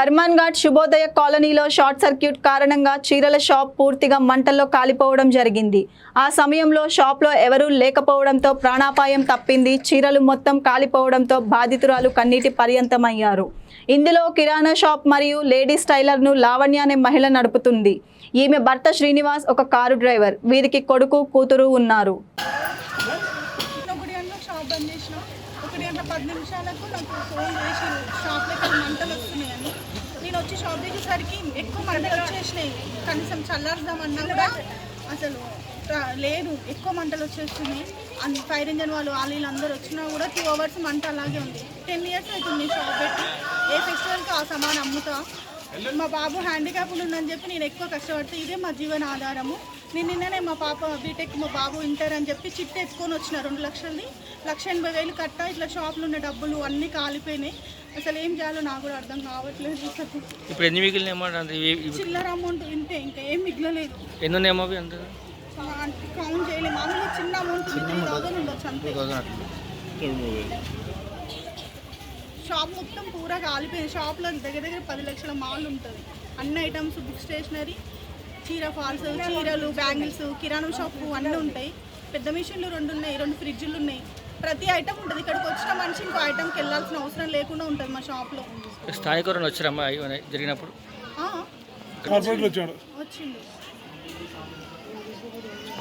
Harman ghat Shubhodaya కాలనీలో short circuit కారణంగా చీరల షాప్ పూర్తిగా మంటల్లో కాలిపోవడం జరిగింది. ఆ సమయంలో షాప్లో ఎవరూ లేకపోవడంతో ప్రాణాపాయం తప్పింది. చీరలు మొత్తం కాలిపోవడంతో బాధితురాలు కన్నీటి పర్యంతమయ్యారు. ఇందులో కిరాణా షాప్ మరియు లేడీస్ టైలర్ను లావణ్య అనే మహిళ నడుపుతుంది. ఈమె భర్త శ్రీనివాస్ ఒక కారు డ్రైవర్. వీరికి కొడుకు కూతురు ఉన్నారు. గంటల షాప్ ఒకటి గంట పది నిమిషాలకు నాకు ఫోన్ చేసి షాప్లో మంటలు వస్తున్నాయని. నేను వచ్చి షాప్ దిగేసరికి ఎక్కువ మంటలు వచ్చేసినాయి. కనీసం చల్లారుదామన్నా కూడా అసలు లేదు. ఎక్కువ మంటలు వచ్చేస్తున్నాయి. అన్ని ఫైర్ ఇంజన్ వాళ్ళు వాళ్ళు వీళ్ళందరూ వచ్చినా కూడా టూ అవర్స్ మంట అలాగే ఉంది. టెన్ ఇయర్స్ అవుతుంది షాప్ పెట్టి. ఏ ఫెస్టివల్కి ఆ సామాన్ అమ్ముతా. మా బాబు హ్యాండిక్యాప్ ఉందని చెప్పి నేను ఎక్కువ కష్టపడితే ఇదే మా జీవన ఆధారము. నేను నిన్ననే మా పాప బీటెక్ మా బాబు ఇంటర్ అని చెప్పి చిట్ ఎత్తుకొని వచ్చిన రెండు లక్షలది లక్ష ఎనభై వేలు కట్ట ఇట్లా షాప్లో ఉన్న డబ్బులు అన్నీ కాలిపోయినాయి. అసలు ఏం చేయాలో నాకు కూడా అర్థం కావట్లేదు. ఇప్పుడు ఎన్ని మిగిలిన చిల్లర అమౌంట్ ఇంతే ఇంకా ఏం మిగలలేదు. ఎన్ని కౌంట్ చేయలేము మామూలుగా చిన్న అమౌంట్ త్రీ థౌసండ్ ఉండొచ్చు అంతే. షాప్ మొత్తం పూరా కాలిపోయింది. షాప్లో దగ్గర దగ్గర పది లక్షల మాల్ ఉంటుంది. అన్ని ఐటమ్స్ బుక్ స్టేషనరీ చీర ఫాల్స్ చీరలు బ్యాంగిల్స్ కిరాణం షాప్ అన్నీ ఉంటాయి. పెద్ద మిషన్లు రెండు ఉన్నాయి రెండు ఫ్రిడ్జ్లు ఉన్నాయి. ప్రతి ఐటమ్ ఉంటుంది. ఇక్కడికి వచ్చిన మనిషి ఇంకో ఐటమ్కి వెళ్ళాల్సిన అవసరం లేకుండా ఉంటుంది మా షాప్లో. స్థానికులను వచ్చారమ్మా జరిగినప్పుడు? ఆ, కార్పొరేట్లు వచ్చాడు. వచ్చిండు.